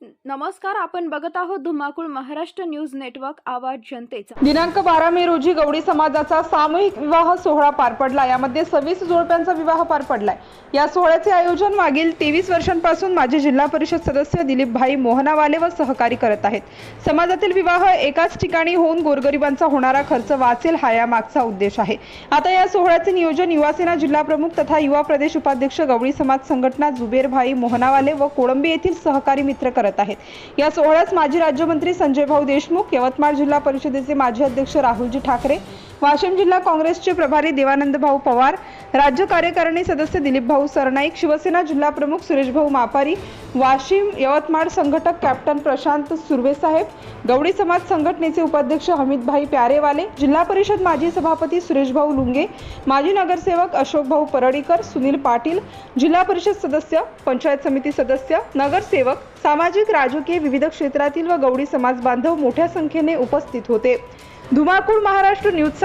नमस्कार आपण बघत आहोत धुमाकूळ महाराष्ट्र न्यूज नेटवर्क आवाज जनतेचा. दिनांक बारा मे रोजी गवडी समाजाचा सामूहिक विवाह सोहळा पार पडला. यामध्ये सव्वीस जोडप्यांचा विवाह पार पडलाय. या सोहळ्याचे आयोजन मागील तेवीस वर्षांपासून माजी जिल्हा परिषद सदस्य दिलीप भाई मोहनावाले व सहकारी करत आहेत. समाजातील विवाह एकाच ठिकाणी होऊन गोरगरिबांचा होणारा खर्च वाचेल हा या मागचा उद्देश आहे. आता या सोहळ्याचे नियोजन युवासेना जिल्हा प्रमुख तथा युवा प्रदेश उपाध्यक्ष गवळी समाज संघटना जुबेर भाई मोहनावाले व कोळंबी येथील सहकारी मित्र करत आहेत. या सोहळ्यास माजी राज्यमंत्री संजय भाऊ देशमुख यवतमाळ जिल्हा परिषदेचे माजी अध्यक्ष राहुलजी ठाकरे वाशिम जिल्हा काँग्रेसचे प्रभारी देवानंद भाऊ पवार राज्य कार्यकारिणी सदस्य दिलीप भाऊ सरनाईक शिवसेना जिल्हा प्रमुख सुरेश भाऊ मापारी वाशिम यवतमाळ संघटक कॅप्टन प्रशांत सुर्वेसाहेब गवडी समाज संघटनेचे उपाध्यक्ष हमीदभाई प्यारेवाले जिल्हा परिषद माजी सभापती सुरेश भाऊ लुंगे माजी नगरसेवक अशोक भाऊ परडीकर सुनील पाटील जिल्हा परिषद सदस्य पंचायत समिती सदस्य नगरसेवक सामाजिक राजकीय विविध क्षेत्रातील व गवडी समाज बांधव मोठ्या संख्येने उपस्थित होते. धुमाकूळ महाराष्ट्र